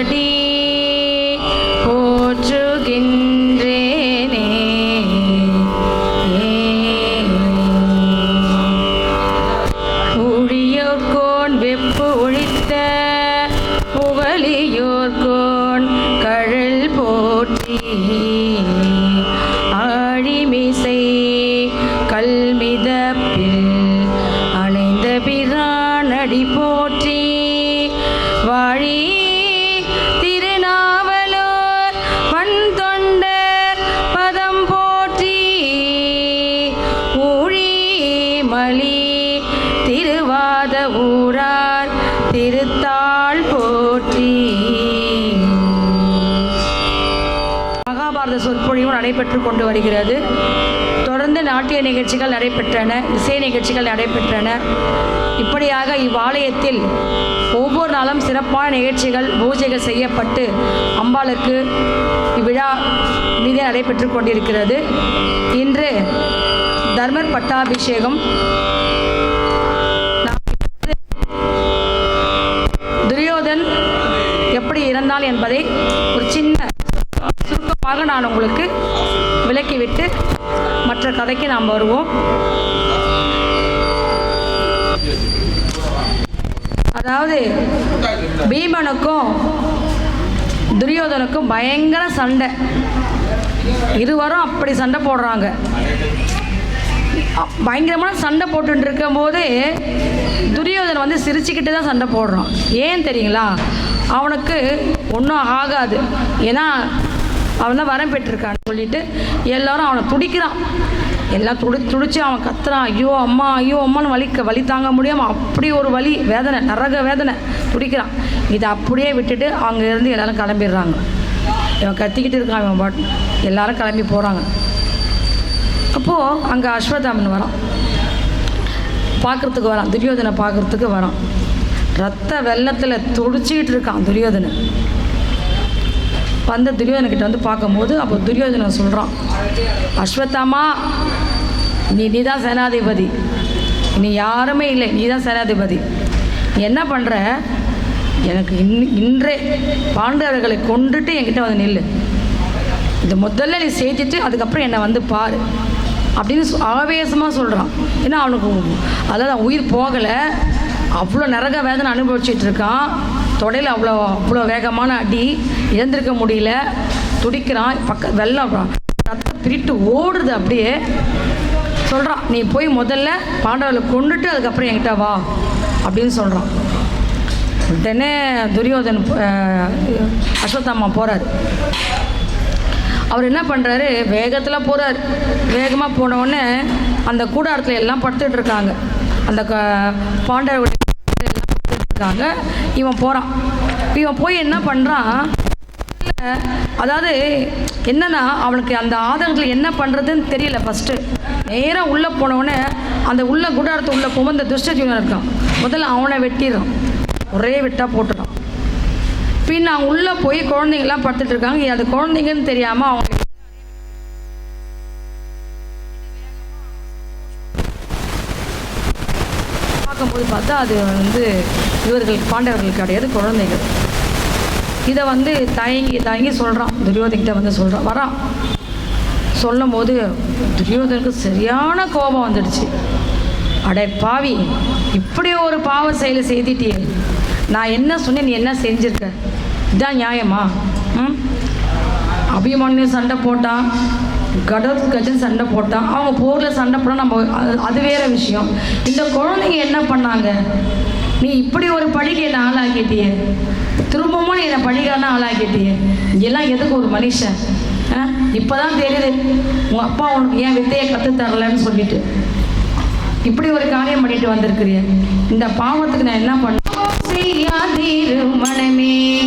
பாடி மலி திருவாத ஊரார் திருத்தாள் போற்றி. மகாபாரத சொற்பொழிவும் நடைபெற்று கொண்டு வருகிறது. தொடர்ந்து நாட்டிய நிகழ்ச்சிகள் நடைபெற்றன இசை நிகழ்ச்சிகள் நடைபெற்றன. இப்படியாக இவ்வாலயத்தில் ஒவ்வொரு நாளும் சிறப்பான நிகழ்ச்சிகள் பூஜைகள் செய்யப்பட்டு அம்பாளுக்கு இவ்விழா நிதி நடைபெற்று கொண்டிருக்கிறது. இன்று தர்மர் பட்டாபிஷேகம். துரியோதன் எப்படி இறந்தான் என்பதை ஒரு சின்ன சுருக்கமாக நான் உங்களுக்கு விலக்கிவிட்டு மற்ற கதைக்கு நாம் வருவோம். அதாவது பீமனுக்கும் துரியோதனுக்கும் பயங்கர சண்டை. இருவரும் அப்படி சண்டை போடுறாங்க. பயங்கரமான சண்டை போட்டுட்டு இருக்கும்போது துரியோதனை வந்து சிரிச்சுக்கிட்டு தான் சண்டை போடுறான். ஏன் தெரியுங்களா? அவனுக்கு ஒன்றும் ஆகாது. ஏன்னா அவன் தான் வரம் பெற்றிருக்கான்னு சொல்லிட்டு எல்லாரும் அவனை துடிக்கிறான். எல்லாம் துடி துடிச்சு அவன் கத்துறான். ஐயோ அம்மா ஐயோ அம்மான்னு வலிக்க வலி தாங்க முடியாமல் அப்படி ஒரு வலி வேதனை நரக வேதனை துடிக்கிறான். இதை அப்படியே விட்டுட்டு அங்கேருந்து எல்லாரும் கிளம்பிடுறாங்க. இவன் கத்திக்கிட்டு இருக்கான் இவன் பாட்டு எல்லாரும் கிளம்பி போகிறாங்க அப்போது அங்கே அஸ்வதாமன் வரான். பார்க்குறதுக்கு வரான். துரியோதனை பார்க்குறதுக்கு வரான். ரத்த வெள்ளத்தில் துடிச்சிக்கிட்டு இருக்கான் துரியோதனை வந்த துரியோதனக்கிட்ட வந்து பார்க்கும்போது அப்போ துரியோதனன் சொல்கிறான் அஸ்வத்தாமா நீ நீ தான் சேனாதிபதி. நீ யாருமே இல்லை. நீ தான் சேனாதிபதி. நீ என்ன பண்ணுற எனக்கு இன் இன்றே பாண்டவர்களை கொண்டுட்டு என்கிட்ட வந்து நில்லு. இது முதல்ல நீ சேர்த்துட்டு அதுக்கப்புறம் என்னை வந்து பாரு. அப்படின்னு ஆவேசமாக சொல்கிறான் ஏன்னா அவனுக்கு அதாவது அவன் உயிர் போகலை. அவ்வளோ நரக வேதனை அனுபவிச்சுட்டு இருக்கான். தொடையில் அவ்வளோ அவ்வளோ வேகமான அடி. இழந்திருக்க முடியல. துடிக்கிறான். பக்க வெள்ளம் ரத்தம் பிரிட்டு ஓடுது அப்படியே. சொல்கிறான் நீ போய் முதல்ல பாண்டவர்களை கொண்டுட்டு அதுக்கப்புறம் என்கிட்ட வா. அப்படின்னு சொல்கிறான் உடனே துரியோதன் அஹ், அஸ்வத்தாமா போகிறார் அவர் என்ன பண்ணுறாரு வேகத்தில் போகிறார் வேகமாக போனவுடனே அந்த கூடாரத்தில் எல்லாம் படுத்துட்டு இருக்காங்க. அந்த க பாண்டவர்கள் எல்லாம் இருக்காங்க. இவன் போகிறான் இவன் போய் என்ன பண்ணுறான் அதாவது என்னன்னா அவனுக்கு அந்த ஆதங்கத்தில் என்ன பண்ணுறதுன்னு தெரியல ஃபஸ்ட்டு நேராக உள்ளே போனவுடனே அந்த உள்ள குடாரத்து உள்ளே போகும்போது அந்த துஷ்டஜீவன் இருக்கான். முதல்ல அவனை வெட்டிடுறான். ஒரே வெட்டா போட்டுறான் பின் அவங்க உள்ளே போய் குழந்தைங்கலாம் படுத்துட்டு இருக்காங்க. அது குழந்தைங்கன்னு தெரியாமல் அவங்க பார்க்கும்போது பார்த்தா அது வந்து இவர்களுக்கு பாண்டவர்கள் கிடையாது குழந்தைகள். இதை வந்து தயங்கி தயங்கி சொல்கிறான் துரியோதன்கிட்ட வந்து சொல்கிறான் வரான். சொல்லும் போது துரியோதனுக்கு சரியான கோபம் வந்துடுச்சு. அடே பாவி இப்படி ஒரு பாவ செயலை செய்துட்டியே. நான் என்ன சொன்னேன் நீ என்ன செஞ்சிருக்க? இதான் நியாயமா? ம்? அபிமன்யு சண்டை போட்டான் கடவுள் கஜன் சண்டை போட்டான் அவங்க போரில் சண்டை போட்டால் நம்ம அது- அது வேற விஷயம். இந்த குழந்தைங்க என்ன பண்ணாங்க? நீ இப்படி ஒரு படிக்க என்னை ஆளாக்கிட்டியே. திரும்பவும் நீ என்னை படிக்கான ஆளாக்கிட்டியே. எல்லாம் எதுக்கு ஒரு மனுஷன்? இப்போ இப்போதான் தெரியுது. உங்கள் அப்பா உனக்கு ஏன் வித்தையை கற்று தரலன்னு சொல்லிட்டு. இப்படி ஒரு காரியம் பண்ணிட்டு வந்திருக்கிறிய இந்த பாவத்துக்கு நான் என்ன பண்ண செய்யாதீரு மனமே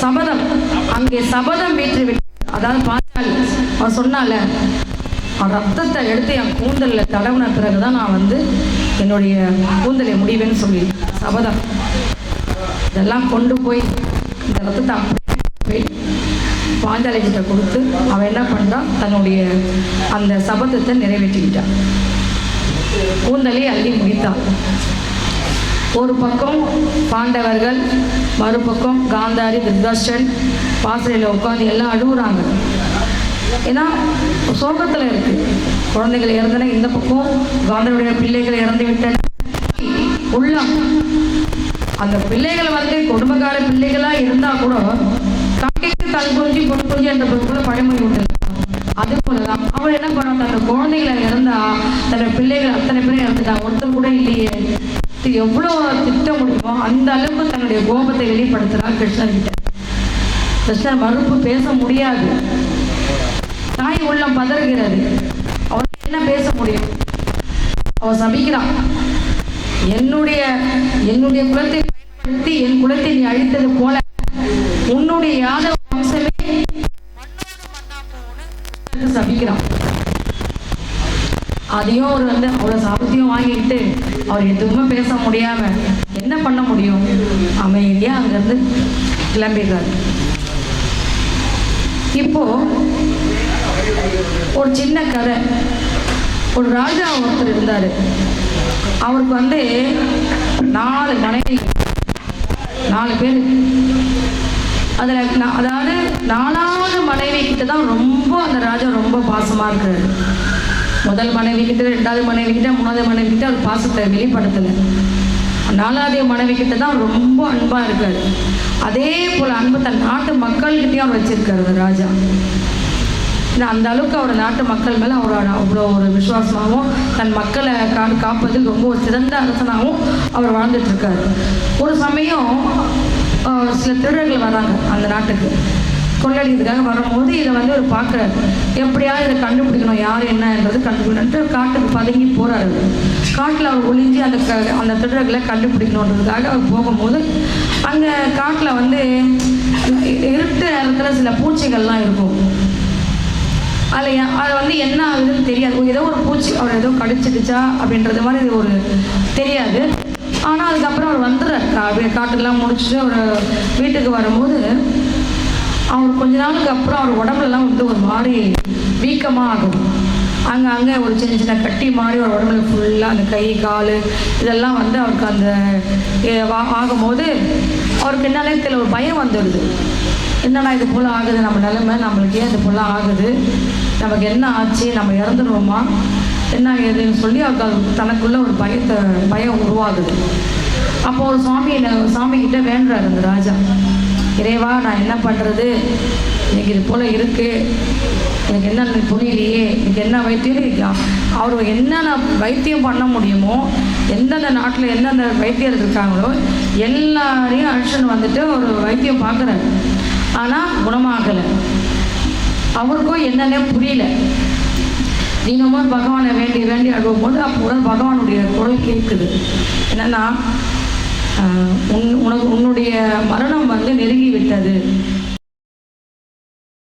சபதம். அங்கே சபதம் வீற்று விட்டு அதாவது பாஞ்சாலி அவன் சொன்னால ரத்தத்தை எடுத்து என் கூந்தலில் தடவுன பிறகு தான் நான் வந்து என்னுடைய கூந்தலை முடிவேன்னு சொல்லி சபதம். இதெல்லாம் கொண்டு போய் இந்த ரத்தத்தை அப்படியே போய் பாஞ்சாலி கிட்ட கொடுத்து அவன் என்ன பண்ணுறான் தன்னுடைய அந்த சபதத்தை நிறைவேற்றிக்கிட்டான். கூந்தலை அள்ளி முடித்தான் ஒரு பக்கம் பாண்டவர்கள் மறுபக்கம் காந்தாரி திருதர்ஷன் வாசலில் உட்காந்து எல்லாம் அழுகுறாங்க. ஏன்னா சோகத்தில் இருக்கு. குழந்தைகள் இறந்தன இந்த பக்கம் காந்தருடைய பிள்ளைகள் இறந்து விட்டன. உள்ளம். அந்த பிள்ளைகள் வந்து குடும்பக்கார பிள்ளைகளா இருந்தா கூட காக்கைக்கு தன் குஞ்சு பொன் குஞ்சு என்ற போல பழமொழி உண்டு அது போலதான் அவள் என்ன பண்ணுவாங்க தன்னோட குழந்தைகளை இறந்தா தன்னோட பிள்ளைகள் அத்தனை பேரும் இறந்துட்டா ஒருத்தர் கூட இல்லையே. இது எவ்வளவு திட்ட முடியுமோ அந்த அளவுக்கு தன்னுடைய கோபத்தை வெளிப்படுத்துறார் கிருஷ்ணன் கிட்ட கிருஷ்ணன் மறுப்பு பேச முடியாது. தாய் உள்ளம் பதறுகிறது. அவன் என்ன பேச முடியும்? அவன் சபிக்கிறான் என்னுடைய என்னுடைய குலத்தை பயன்படுத்தி என் குலத்தை நீ அழித்தது போல உன்னுடைய யாதவ அதையும் அவர் வந்து அவ்வளோ சாபத்தையும் வாங்கிக்கிட்டு அவர் எதுவுமே பேச முடியாமல் என்ன பண்ண முடியும்? அமைதியாக அங்கேருந்து கிளம்பிடுறாரு. இப்போ ஒரு சின்ன கதை. ஒரு ராஜா ஒருத்தர் இருந்தார். அவருக்கு வந்து நாலு மனைவி நாலு பேர். அதில் அதாவது நாலாவது மனைவி கிட்ட தான் ரொம்ப அந்த ராஜா ரொம்ப பாசமாக இருக்கிறாரு முதல் மனைவி கிட்ட ரெண்டாவது மனைவி கிட்ட மூணாவது மனைவி கிட்ட அவர் பாசத்தை வெளிப்படுத்தலை. நாலாவது மனைவி கிட்ட தான் ரொம்ப அன்பாக இருக்காரு. அதே போல் அன்பு தன் நாட்டு மக்கள்கிட்டயும் அவர் வச்சிருக்காரு ராஜா. அந்த அளவுக்கு அவர் நாட்டு மக்கள் மேலே அவரோட அவ்வளோ ஒரு விசுவாசமாகவும் தன் மக்களை கா காப்பதில் ரொம்ப ஒரு சிறந்த அரசனாகவும் அவர் வாழ்ந்துட்டு இருக்காரு. ஒரு சமயம் சில திருடர்கள் வராங்க அந்த நாட்டுக்கு. கொள்ளடிக்கிறதுக்காக வரும்போது இதை வந்து அவர் பார்க்குறாரு எப்படியாவது இதை கண்டுபிடிக்கணும் யார் என்னன்றது கண்டுபிடிக்கணுன்ட்டு காட்டுக்கு பதுங்கி போகிறாரு காட்டில் அவர் ஒளிஞ்சு அந்த க அந்த திருடர்களை கண்டுபிடிக்கணுன்றதுக்காக அவர் போகும்போது அங்கே காட்டில் வந்து இருட்ட நேரத்தில் சில பூச்சிகள்லாம் இருக்கும். அதில் அது வந்து என்ன ஆகுதுன்னு தெரியாது. ஏதோ ஒரு பூச்சி அவர் ஏதோ கடிச்சிடுச்சா அப்படின்றது மாதிரி இது ஒரு தெரியாது. ஆனால் அதுக்கப்புறம் அவர் வந்துடுறார். கா- அப்படியே காட்டுக்கெல்லாம் முடிச்சுட்டு அவர் வீட்டுக்கு வரும்போது அவர் கொஞ்ச நாளுக்கு அப்புறம் அவர் உடம்புலலாம் வந்து ஒரு மாதிரி வீக்கமாக ஆகும் அங்கே அங்கே ஒரு சின்ன சின்ன கட்டி மாதிரி ஒரு உடம்புல ஃபுல்லாக அந்த கை கால் இதெல்லாம் வந்து அவருக்கு அந்த வா- ஆகும்போது அவருக்கு என்னாலே தெரியல ஒரு பயம் வந்துடுது என்னடா இது போல் ஆகுது? நம்ம நிலைமை நம்மளுக்கு ஏன் இது போல் ஆகுது? நமக்கு என்ன ஆச்சு? நம்ம இறந்துடுவோமா என்ன ஏதுன்னு சொல்லி அவருக்கு அது தனக்குள்ளே ஒரு பயத்தை பயம் உருவாகுது. அப்போ ஒரு சுவாமி சாமி வேண்டுறாரு அந்த ராஜா. இறைவா நான் என்ன பண்ணுறது எனக்கு இது போல் இருக்குது எனக்கு என்ன புரியலையே எனக்கு என்ன வைத்தியம் அவர் என்னென்ன வைத்தியம் பண்ண முடியுமோ எந்தெந்த நாட்டில் எந்தெந்த வைத்தியர் இருக்காங்களோ எல்லாரையும் அனுஷன் வந்துட்டு ஒரு வைத்தியம் பார்க்குறாரு ஆனால் குணமாகலை. அவருக்கும் என்னன்னே புரியல. தினமும் பகவானை வேண்டி வேண்டி அழுவும் போது அப்போ உடல் பகவானுடைய குரல் கேட்குது. என்னென்னா உன் உனக்கு உன்னுடைய மரணம் வந்து நெருங்கி விட்டது